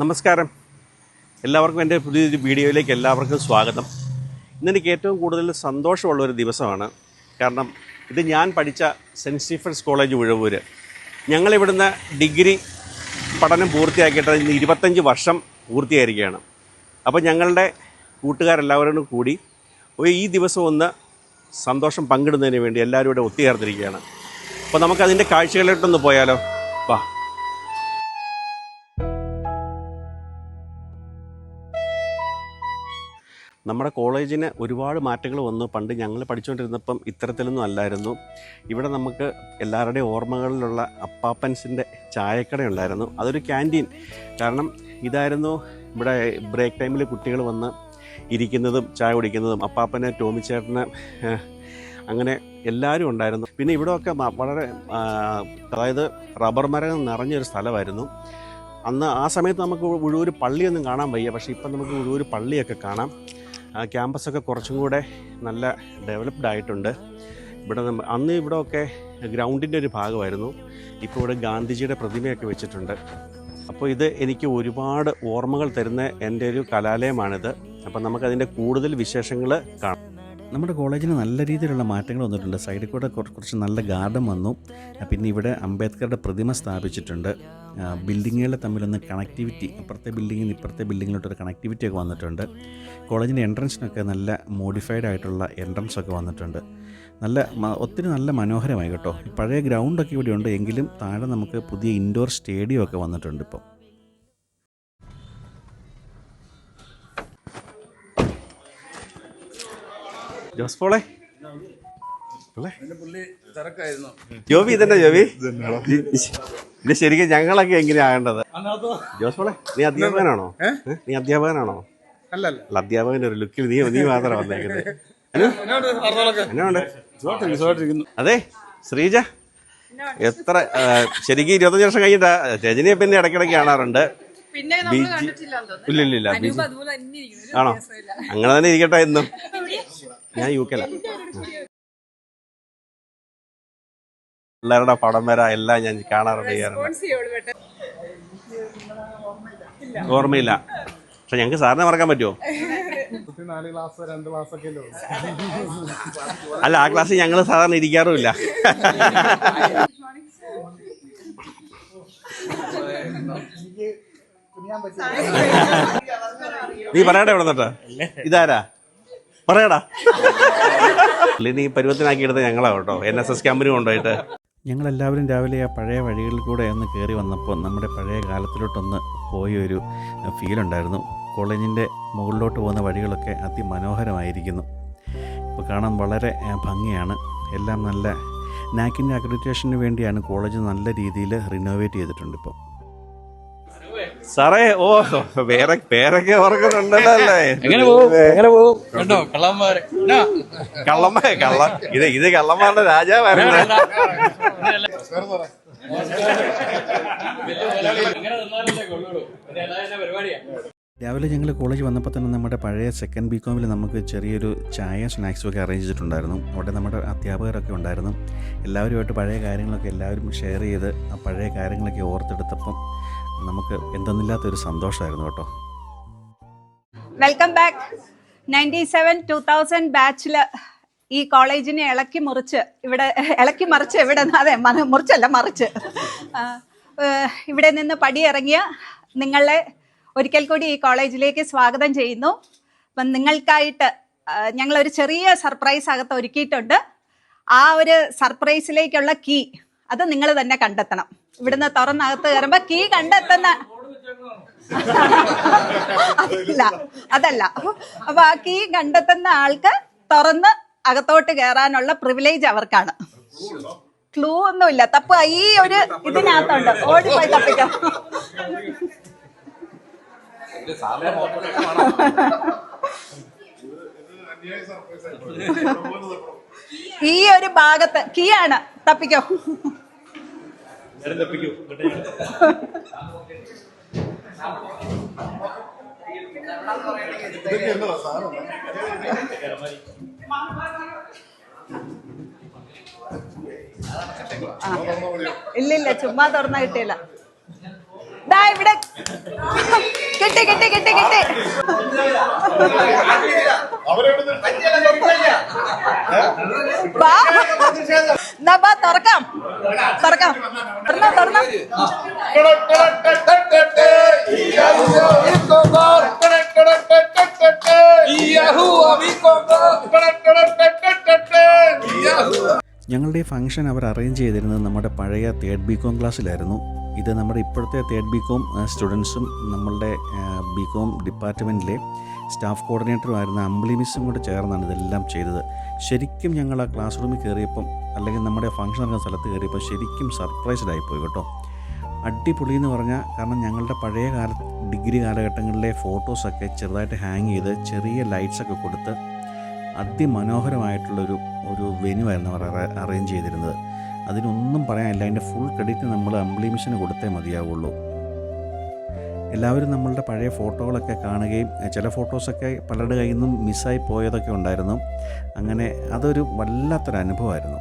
നമസ്കാരം. എല്ലാവർക്കും എന്റെ പുതിയൊരു വീഡിയോയിലേക്ക് എല്ലാവർക്കും സ്വാഗതം. ഇന്നെനിക്ക് ഏറ്റവും കൂടുതൽ സന്തോഷമുള്ള ഒരു ദിവസമാണ്. കാരണം ഇത് ഞാൻ പഠിച്ച സെന്റ് സ്റ്റീഫൻസ് കോളേജ് ഉഴവൂര്. ഞങ്ങളിവിടുന്ന് ഡിഗ്രി പഠനം പൂർത്തിയാക്കിയിട്ട് ഇന്ന് ഇരുപത്തഞ്ച് വർഷം പൂർത്തിയായിരിക്കുകയാണ്. അപ്പോൾ ഞങ്ങളുടെ കൂട്ടുകാരെല്ലാവരോടും കൂടി ഈ ദിവസം ഒന്ന് സന്തോഷം പങ്കിടുന്നതിന് വേണ്ടി എല്ലാവരും ഇവിടെ ഒത്തുചേർന്നിരിക്കുകയാണ്. അപ്പോൾ നമുക്കതിന്റെ കാഴ്ചകളിലോട്ടൊന്ന് പോയാലോ? വാ. നമ്മുടെ കോളേജിന് ഒരുപാട് മാറ്റങ്ങൾ വന്നു. പണ്ട് ഞങ്ങൾ പഠിച്ചുകൊണ്ടിരുന്നപ്പം ഇത്തരത്തിലൊന്നും അല്ലായിരുന്നു. ഇവിടെ നമുക്ക് എല്ലാവരുടെയും ഓർമ്മകളിലുള്ള അപ്പാപ്പൻസിന്റെ ചായക്കട ഉണ്ടായിരുന്നു. അതൊരു ക്യാന്റീൻ. കാരണം ഇതായിരുന്നു ഇവിടെ ബ്രേക്ക് ടൈമിൽ കുട്ടികൾ വന്ന് ഇരിക്കുന്നതും ചായ കുടിക്കുന്നതും. അപ്പാപ്പനെ ടോമിച്ചേട്ടന് അങ്ങനെ എല്ലാവരും ഉണ്ടായിരുന്നു. പിന്നെ ഇവിടെയൊക്കെ വളരെ അതായത് റബ്ബർ മരങ്ങൾ നിറഞ്ഞൊരു സ്ഥലമായിരുന്നു. അന്ന് ആ സമയത്ത് നമുക്ക് ഉഴൂർ പള്ളിയൊന്നും കാണാൻ വയ്യ. പക്ഷേ ഇപ്പം നമുക്ക് ഉഴൂർ പള്ളിയൊക്കെ കാണാം. ക്യാമ്പസൊക്കെ കുറച്ചും കൂടെ നല്ല ഡെവലപ്ഡ് ആയിട്ടുണ്ട്. ഇവിടെ അന്ന് അന്ന് ഇവിടെയൊക്കെ ഗ്രൗണ്ടിന്റെ ഒരു ഭാഗമായിരുന്നു. ഇപ്പോൾ ഇവിടെ ഗാന്ധിജിയുടെ പ്രതിമയൊക്കെ വെച്ചിട്ടുണ്ട്. അപ്പോൾ ഇത് എനിക്ക് ഒരുപാട് ഓർമ്മകൾ തരുന്ന എന്റെ ഒരു കലാലയമാണിത്. അപ്പം നമുക്കതിന്റെ കൂടുതൽ വിശേഷങ്ങൾ കാണാം. നമ്മുടെ കോളേജിന് നല്ല രീതിയിലുള്ള മാറ്റങ്ങൾ വന്നിട്ടുണ്ട്. സൈഡിൽ കൂടെ കുറച്ച് നല്ല ഗാർഡൻ വന്നു. പിന്നെ ഇവിടെ അംബേദ്കറുടെ പ്രതിമ സ്ഥാപിച്ചിട്ടുണ്ട്. ബിൽഡിങ്ങുകൾ തമ്മിലൊന്ന് കണക്ടിവിറ്റി അപ്പുറത്തെ ബിൽഡിങ്ങിൽ നിന്ന് ഇപ്പുറത്തെ ബിൽഡിങ്ങിലോട്ടൊരു കണക്ടിവിറ്റി ഒക്കെ വന്നിട്ടുണ്ട്. കോളേജിന്റെ എൻട്രൻസിനൊക്കെ നല്ല മോഡിഫൈഡ് ആയിട്ടുള്ള എൻട്രൻസ് ഒക്കെ വന്നിട്ടുണ്ട്. നല്ല ഒത്തിരി നല്ല മനോഹരമായി കേട്ടോ. പഴയ ഗ്രൗണ്ടൊക്കെ ഇവിടെ ഉണ്ട്. എങ്കിലും താഴെ നമുക്ക് പുതിയ ഇൻഡോർ സ്റ്റേഡിയം ഒക്കെ വന്നിട്ടുണ്ട് ഇപ്പോൾ ജോസ് പോളെ. ജോബി ഇതന്നെ ജോബി? ഇത് ശരിക്കും ഞങ്ങളൊക്കെ എങ്ങനെയാകേണ്ടത് ജോസ് പോളെ നീ അധ്യാപകനാണോ? നീ അധ്യാപകനാണോ? അല്ലല്ല. അല്ല അധ്യാപകന്റെ ഒരു ലുക്കിൽ നീ നീ മാത്രം വന്നേക്കുന്നത് അതെ ശ്രീജ എത്ര ശരിക്കും ഇരുപത്തഞ്ച് വർഷം കഴിഞ്ഞിട്ടാ രജനിയെ പിന്നെ ഇടയ്ക്കിടയ്ക്ക് കാണാറുണ്ട്. ഇല്ലില്ല നമ്മൾ ബിജി കണ്ടിട്ടില്ലെന്ന് ഇല്ല ഇല്ല ഇല്ല അതുപോലെ തന്നെ ഇരിക്കുന്നു. ആണോ? അങ്ങനെ തന്നെ ഇരിക്കട്ടെ എന്നും. ഞാൻ യു കെല പിള്ളേരുടെ പടം വര എല്ലാം ഞാൻ കാണാറുണ്ട് ചെയ്യാറുണ്ട്. ഓർമ്മയില്ല. പക്ഷെ ഞങ്ങൾക്ക് സാറിനെ മറക്കാൻ പറ്റുമോ നാല് ക്ലാസ് രണ്ട് ക്ലാസ് ഒക്കെ അല്ല ആ ക്ലാസ്സിൽ ഞങ്ങൾ സാധാരണ ഇരിക്കാറുമില്ല. നീ പറയട്ടെ ഇവിടെ നിന്നിട്ട്. ഇതാരാ? പറയടാ. പുള്ളി നീ പരുവത്തിനാക്കിയെടുത്ത ഞങ്ങളാ കേട്ടോ. എൻ എസ് എസ് ക്യാമ്പിനും കൊണ്ടുപോയിട്ട്. ഞങ്ങളെല്ലാവരും രാവിലെ ആ പഴയ വഴികളിൽ കൂടെ ഒന്ന് കയറി വന്നപ്പോൾ നമ്മുടെ പഴയ കാലത്തിലോട്ടൊന്ന് പോയൊരു ഫീൽ ഉണ്ടായിരുന്നു. കോളേജിന്റെ മുകളിലോട്ട് പോകുന്ന വഴികളൊക്കെ അതിമനോഹരമായിരിക്കുന്നു. ഇപ്പോൾ കാണാൻ വളരെ ഭംഗിയാണ്. എല്ലാം നല്ല നാക്കിന്റെ അക്രഡിറ്റേഷന് വേണ്ടിയാണ് കോളേജ് നല്ല രീതിയിൽ റിനോവേറ്റ് ചെയ്തിട്ടുണ്ട് ഇപ്പോൾ സാറേ ഓ വേറെ പേരൊക്കെ ഓർക്കുന്നുണ്ടല്ലോ? അല്ലേ എങ്ങനെ പോകും? എങ്ങനെ പോകും? കണ്ടോ? കള്ളന്മാര്. കള്ളന്മാരെ കള്ള ഇത് ഇത് കള്ളന്മാരുടെ രാജാവായിരുന്നു. രാവിലെ ഞങ്ങൾ കോളേജ് വന്നപ്പോൾ തന്നെ നമ്മുടെ പഴയ സെക്കൻഡ് ബികോമിൽ നമുക്ക് ചെറിയൊരു ചായ സ്നാക്സും ഒക്കെ അറേഞ്ച് ചെയ്തിട്ടുണ്ടായിരുന്നു. അവിടെ നമ്മുടെ അധ്യാപകരൊക്കെ ഉണ്ടായിരുന്നു. എല്ലാവരുമായിട്ട് പഴയ കാര്യങ്ങളൊക്കെ എല്ലാവരും ഷെയർ ചെയ്ത് ആ പഴയ കാര്യങ്ങളൊക്കെ ഓർത്തെടുത്തപ്പം നമുക്ക് എന്തെന്നില്ലാത്തൊരു സന്തോഷമായിരുന്നു കേട്ടോ. Welcome back ninety seven to thousand ബാച്ചിൽ ഈ കോളേജിനെ ഇളക്കി മുറിച്ച് ഇവിടെ ഇളക്കി മറിച്ച് ഇവിടെ അതെ മുറിച്ചല്ല മറിച്ച്. ഇവിടെ നിന്ന് പടിയിറങ്ങിയ നിങ്ങളെ ഒരിക്കൽ കൂടി ഈ കോളേജിലേക്ക് സ്വാഗതം ചെയ്യുന്നു. അപ്പം നിങ്ങൾക്കായിട്ട് ഞങ്ങളൊരു ചെറിയ സർപ്രൈസ് അകത്ത് ഒരുക്കിയിട്ടുണ്ട്. ആ ഒരു സർപ്രൈസിലേക്കുള്ള കീ അത് നിങ്ങൾ തന്നെ കണ്ടെത്തണം. ഇവിടുന്ന് തുറന്നകത്ത് കയറുമ്പോ കീ കണ്ടെത്തുന്ന അതല്ല അതല്ല. അപ്പൊ ആ കീ കണ്ടെത്തുന്ന ആൾക്ക് തുറന്ന് അകത്തോട്ട് കയറാനുള്ള പ്രിവിലേജ് അവർക്കാണ്. ക്ലൂ ഒന്നും ഇല്ല തപ്പ് ഈ ഒരു ഇതിനകത്തുണ്ട്. ഓടിപ്പോയി തപ്പിക്കാം. ഈ ഒരു ഭാഗത്ത് കീ ആണ് തപ്പിക്കോ? ഇല്ലില്ല ചുമ്മാ തുറന്ന കിട്ടിയില്ല. ദാ ഇവിടെ. കിട്ടി കിട്ടി കിട്ടി കിട്ടി. തുറക്കാം. തുറക്കാം. തുറന്നോ ഞങ്ങളുടെ ഫംഗ്ഷൻ അവർ അറേഞ്ച് ചെയ്തിരുന്നത് നമ്മുടെ പഴയ തേർഡ് ബി കോം ക്ലാസ്സിലായിരുന്നു. ഇത് നമ്മുടെ ഇപ്പോഴത്തെ തേർഡ് ബി കോം സ്റ്റുഡൻസും നമ്മളുടെ ബി കോം ഡിപ്പാർട്ട്മെന്റിലെ സ്റ്റാഫ് കോർഡിനേറ്ററുമായിരുന്ന അമ്പിളി മിസ്സും കൂടെ ചേർന്നാണ് ഇതെല്ലാം ചെയ്തത്. ശരിക്കും ഞങ്ങൾ ആ ക്ലാസ് റൂമിൽ കയറിയപ്പം അല്ലെങ്കിൽ നമ്മുടെ ഫംഗ്ഷൻ നടക്കുന്ന സ്ഥലത്ത് കയറിയപ്പോൾ ശരിക്കും സർപ്രൈസ്ഡ് ആയിപ്പോയി കേട്ടോ. അടിപൊളി എന്ന് പറഞ്ഞാൽ കാരണം ഞങ്ങളുടെ പഴയ കാല ഡിഗ്രി കാലഘട്ടങ്ങളിലെ ഫോട്ടോസൊക്കെ ചെറുതായിട്ട് ഹാങ് ചെയ്ത് ചെറിയ ലൈറ്റ്സൊക്കെ കൊടുത്ത് അതിമനോഹരമായിട്ടുള്ളൊരു ഒരു വെന്യൂ ആയിരുന്നു അവർ അറേഞ്ച് ചെയ്തിരുന്നത്. അതിനൊന്നും പറയാനില്ല അതിന്റെ ഫുൾ ക്രെഡിറ്റ് നമ്മൾ അമ്പിളി മിഷന് കൊടുത്തേ മതിയാവുള്ളൂ. എല്ലാവരും നമ്മളുടെ പഴയ ഫോട്ടോകളൊക്കെ കാണുകയും ചില ഫോട്ടോസൊക്കെ പലരുടെ കയ്യിൽ നിന്നും മിസ്സായി പോയതൊക്കെ ഉണ്ടായിരുന്നു. അങ്ങനെ അതൊരു വല്ലാത്തൊരു അനുഭവമായിരുന്നു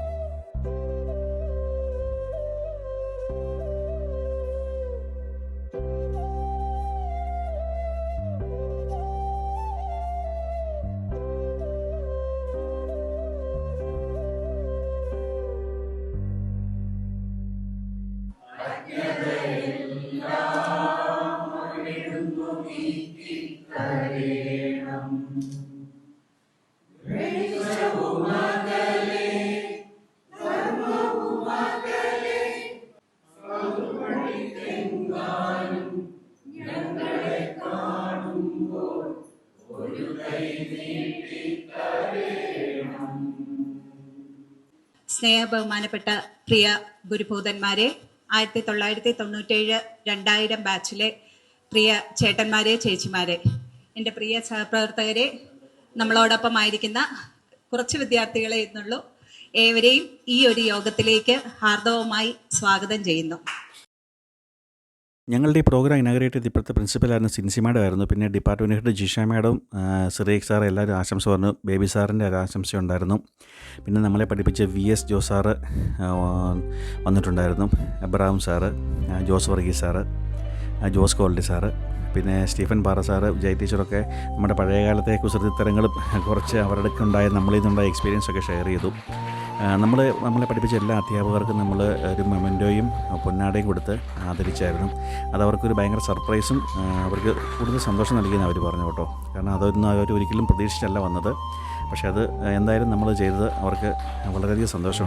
സ്നേഹബഹുമാനപ്പെട്ട പ്രിയ ഗുരുഭൂതന്മാരെ ആയിരത്തി തൊള്ളായിരത്തി തൊണ്ണൂറ്റേഴ് രണ്ടായിരം ബാച്ചിലെ പ്രിയ ചേട്ടന്മാരെ ചേച്ചിമാരെ എന്റെ പ്രിയ സഹപ്രവർത്തകരെ നമ്മളോടൊപ്പം ആയിരിക്കുന്ന കുറച്ച് വിദ്യാർത്ഥികളെ എന്നുള്ളൂ ഏവരെയും ഈ ഒരു യോഗത്തിലേക്ക് ഹാർദവമായി സ്വാഗതം ചെയ്യുന്നു. ഞങ്ങളുടെ ഈ പ്രോഗ്രാം ഇനാഗ്രേറ്റ് ചെയ്ത് ഇപ്പോഴത്തെ പ്രിൻസിപ്പലായിരുന്നു സിൻസി മാഡം ആയിരുന്നു. പിന്നെ ഡിപ്പാർട്ട്മെന്റ് ഹെഡ് ജിഷ മാഡം സിറേഖ് സാർ എല്ലാവരും ആശംസ പറഞ്ഞു. ബേബി സാറിന്റെ ഒരു ആശംസ ഉണ്ടായിരുന്നു പിന്നെ നമ്മളെ പഠിപ്പിച്ച വി എസ് ജോ സാറ് വന്നിട്ടുണ്ടായിരുന്നു. Abraham sir Jose Varghese sir. Jose കോൾഡി സാറ് പിന്നെ സ്റ്റീഫൻ പാറ സാറ് ജയ് ടീച്ചറൊക്കെ നമ്മുടെ പഴയകാലത്തെ കുസൃതിത്തരങ്ങളും കുറച്ച് അവരുടെ ഉണ്ടായ നമ്മളിൽ നിന്നുണ്ടായ എക്സ്പീരിയൻസൊക്കെ ഷെയർ ചെയ്തു. നമ്മൾ നമ്മളെ പഠിപ്പിച്ച എല്ലാ അധ്യാപകർക്കും നമ്മൾ ഒരു മെമന്റോയും പൊന്നാടയും കൊടുത്ത് ആദരിച്ചായിരുന്നു. അത് അവർക്കൊരു ഭയങ്കര സർപ്രൈസും അവർക്ക് കൂടുതൽ സന്തോഷം നൽകിയെന്ന് അവർ പറഞ്ഞു കേട്ടോ. കാരണം അതൊന്നും അവർ ഒരിക്കലും പ്രതീക്ഷിച്ചല്ല വന്നത്. പക്ഷേ അത് എന്തായാലും നമ്മൾ ചെയ്തത് അവർക്ക് വളരെയധികം സന്തോഷം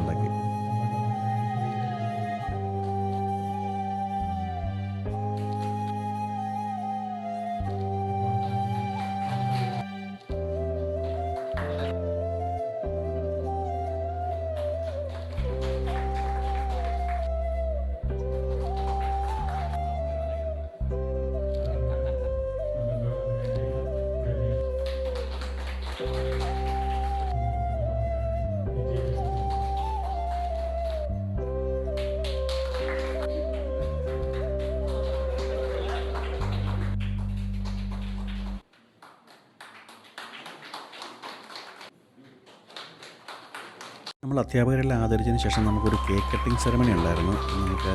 അധ്യാപകരെല്ലാം ആദരിച്ചതിന് ശേഷം നമുക്കൊരു കേക്ക് കട്ടിംഗ് സെറമണി ഉണ്ടായിരുന്നു. നമുക്ക്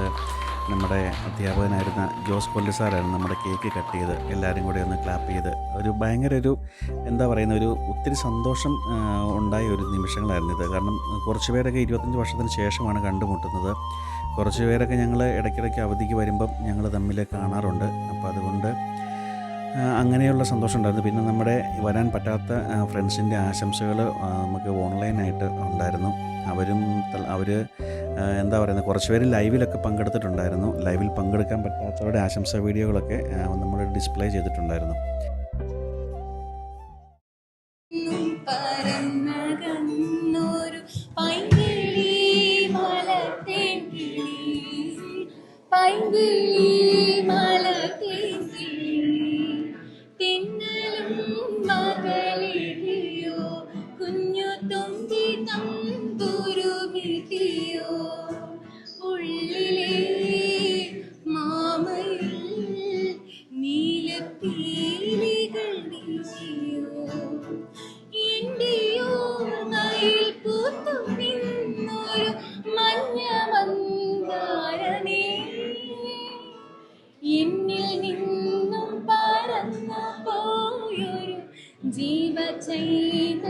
നമ്മുടെ അധ്യാപകനായിരുന്ന ജോസ് കൊല്ലി സാറായിരുന്നു നമ്മുടെ കേക്ക് കട്ട് ചെയ്ത് എല്ലാവരും കൂടി ഒന്ന് ക്ലാപ്പ് ചെയ്ത് ഒരു ഭയങ്കര ഒരു എന്താ പറയുന്ന ഒരു ഒത്തിരി സന്തോഷം ഉണ്ടായ ഒരു നിമിഷങ്ങളായിരുന്നു ഇത്. കാരണം കുറച്ച് പേരൊക്കെ ഇരുപത്തഞ്ച് വർഷത്തിന് ശേഷമാണ് കണ്ടുമുട്ടുന്നത്. കുറച്ച് പേരൊക്കെ ഞങ്ങൾ ഇടയ്ക്കിടയ്ക്ക് അവധിക്ക് വരുമ്പം ഞങ്ങൾ തമ്മിൽ കാണാറുണ്ട്. അപ്പോൾ അതുകൊണ്ട് അങ്ങനെയുള്ള സന്തോഷം ഉണ്ടായിരുന്നു. പിന്നെ നമ്മുടെ വരാൻ പറ്റാത്ത ഫ്രണ്ട്സിന്റെ ആശംസകൾ നമുക്ക് ഓൺലൈനായിട്ട് ഉണ്ടായിരുന്നു. അവരും അവർ എന്താ പറയുന്നത് കുറച്ച് പേര് ലൈവിലൊക്കെ പങ്കെടുത്തിട്ടുണ്ടായിരുന്നു. ലൈവിൽ പങ്കെടുക്കാൻ പറ്റാത്തവരുടെ ആശംസ വീഡിയോകളൊക്കെ നമ്മൾ ഡിസ്പ്ലേ ചെയ്തിട്ടുണ്ടായിരുന്നു. ജീവചൈതന്യമേ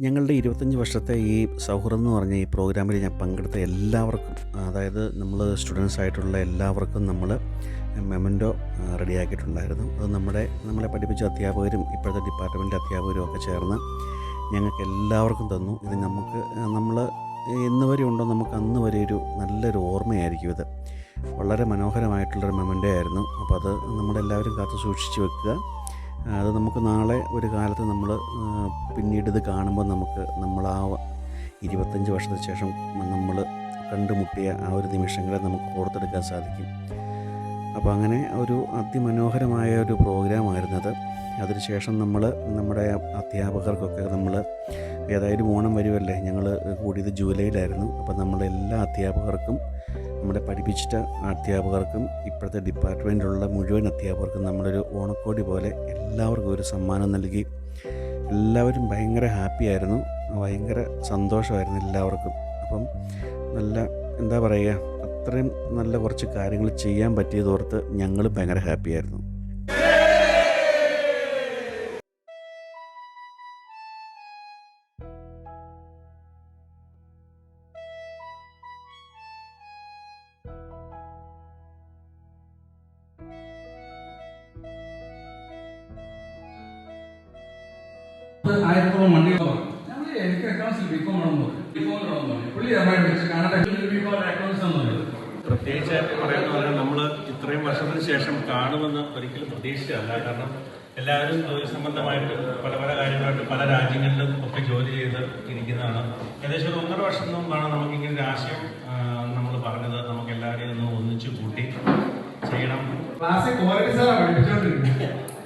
ഞങ്ങളുടെ ഇരുപത്തഞ്ച് വർഷത്തെ ഈ സൗഹൃദം എന്ന് പറഞ്ഞ ഈ പ്രോഗ്രാമിൽ ഞാൻ പങ്കെടുത്ത എല്ലാവർക്കും അതായത് നമ്മൾ സ്റ്റുഡൻസ് ആയിട്ടുള്ള എല്ലാവർക്കും നമ്മൾ മെമന്റോ റെഡിയാക്കിയിട്ടുണ്ടായിരുന്നു. അത് നമ്മുടെ നമ്മളെ പഠിപ്പിച്ച അധ്യാപകരും ഇപ്പോഴത്തെ ഡിപ്പാർട്ട്മെന്റ് അധ്യാപകരും ഒക്കെ ചേർന്ന് ഞങ്ങൾക്ക് എല്ലാവർക്കും തന്നു. ഇത് നമുക്ക് നമ്മൾ എന്ന് വരെ ഉണ്ടോ നമുക്ക് അന്ന് വരെ ഒരു നല്ലൊരു ഓർമ്മയായിരിക്കും ഇത്. വളരെ മനോഹരമായിട്ടുള്ളൊരു മെമന്റോ ആയിരുന്നു. അപ്പോൾ അത് നമ്മളെല്ലാവരും കാത്തു സൂക്ഷിച്ച് വെക്കുക. അത് നമുക്ക് നാളെ ഒരു കാലത്ത് നമ്മൾ പിന്നീട് ഇത് കാണുമ്പോൾ നമുക്ക് നമ്മൾ ആ ഇരുപത്തഞ്ച് വർഷത്തിന് ശേഷം നമ്മൾ കണ്ടുമുട്ടിയ ആ ഒരു നിമിഷങ്ങളെ നമുക്ക് ഓർത്തെടുക്കാൻ സാധിക്കും. അപ്പോൾ അങ്ങനെ ഒരു അതിമനോഹരമായ ഒരു പ്രോഗ്രാമായിരുന്നത് അതിനുശേഷം നമ്മൾ നമ്മുടെ അധ്യാപകർക്കൊക്കെ നമ്മൾ ഏതായാലും ഓണം വരുമല്ലേ? ഞങ്ങൾ കൂടിയത് ജൂലൈയിലായിരുന്നു. അപ്പോൾ നമ്മളെല്ലാ അധ്യാപകർക്കും നമ്മുടെ പഠിപ്പിച്ചിട്ട അധ്യാപകർക്കും ഇപ്പോഴത്തെ ഡിപ്പാർട്ട്മെന്റിലുള്ള മുഴുവൻ അധ്യാപകർക്കും നമ്മളൊരു ഓണക്കോടി പോലെ എല്ലാവർക്കും ഒരു സമ്മാനം നൽകി. എല്ലാവരും ഭയങ്കര ഹാപ്പി ആയിരുന്നു. ഭയങ്കര സന്തോഷമായിരുന്നു എല്ലാവർക്കും. അപ്പം നല്ല എന്താ പറയുക അത്രയും നല്ല കുറച്ച് കാര്യങ്ങൾ ചെയ്യാൻ പറ്റിയതോർത്ത് ഞങ്ങളും ഭയങ്കര ഹാപ്പി ആയിരത്തോളം മണ്ടി ഞങ്ങൾ എനിക്ക് അക്കൗണ്ട്സിൽ ബികോം ആണെന്ന് പറഞ്ഞു. ബികോം ആണെന്ന് പറഞ്ഞു. പുള്ളി അമ്മയുടെ വെച്ച് കാണട്ടെ. ബികോം അക്കൗണ്ട്സ് എന്ന് പറഞ്ഞു. പ്രത്യേകിച്ച് പറയുന്ന പോലെ നമ്മൾ ഇത്രയും വർഷത്തിന് ശേഷം കാണുമെന്ന് ഒരിക്കലും പ്രതീക്ഷിച്ചല്ല കാരണം എല്ലാവരും ജോലി സംബന്ധമായിട്ട് പല പല കാര്യങ്ങളായിട്ട് പല രാജ്യങ്ങളിലും ഒക്കെ ജോലി ചെയ്ത് ഇരിക്കുന്നതാണ്. ഏകദേശം ഒരു ഒന്നര വർഷം മുമ്പാണ് നമുക്കിങ്ങനെ ഒരു ആശയം നമ്മൾ പറഞ്ഞത്. നമുക്ക് എല്ലാവരെയും ഒന്ന് ഒന്നിച്ചു കൂട്ടി ചെയ്യണം. ക്ലാസ്സിൽ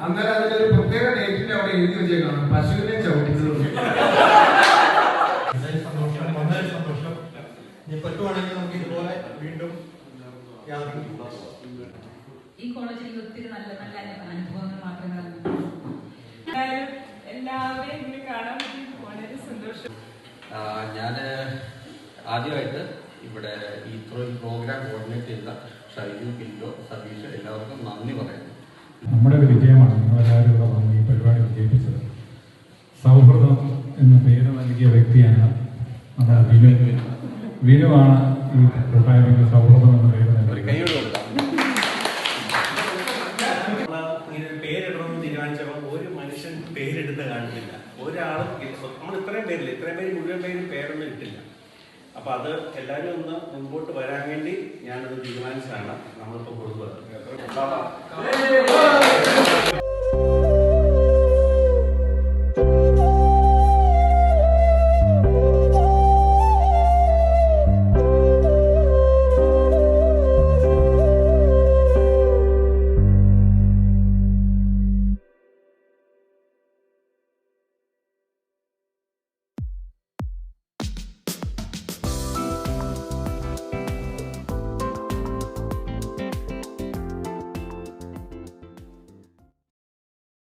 കോലടി അതിന്റെ ഒരു അന്നേരം പ്രത്യേക ഡേറ്റിന്റെ അവിടെ എഴുതി വെച്ചേക്കാണ്. പശുവിനെ ചവിട്ടിച്ചത് ഈ കോളേജിൽ ഒത്തിരി നല്ല നല്ല അനുഭവങ്ങൾ മാത്രമേ എല്ലാവരെയും കാണാൻ പറ്റി. വളരെ സന്തോഷം. ഞാൻ ആദ്യമായിട്ട് ഇവിടെ ഈ പ്രോഗ്രാം കോർഡിനേറ്റ് ചെയ്ത ഷൈജു പിന്റോ സതീഷ് എല്ലാവർക്കും നന്ദി പറയുന്നു നമ്മുടെ ഒരു വിജയമാണ്. നിങ്ങളെല്ലാവരും ഇവിടെ വന്ന് ഈ പരിപാടി വിജയിപ്പിച്ചത്. സൗഹൃദം എന്ന പേര് നൽകിയ വ്യക്തിയാണ് നമ്മുടെ വിനു. വിനുവാണ് ഈ കൂട്ടായ്മയ്ക്ക് സൗഹൃദം എന്ന പേര് പേരെടുത്ത് കാണുന്നില്ല. ഒരാളും നമ്മൾ ഇത്രയും പേരില്ല? ഇത്രയും പേര് മുഴുവൻ പേര് പേരൊന്നും ഇട്ടില്ല. അപ്പൊ അത് എല്ലാവരും ഒന്ന് മുമ്പോട്ട് വരാൻ വേണ്ടി ഞാനത് തീരുമാനിച്ചാണ് നമ്മളിപ്പോൾ കൊടുക്കുന്നത്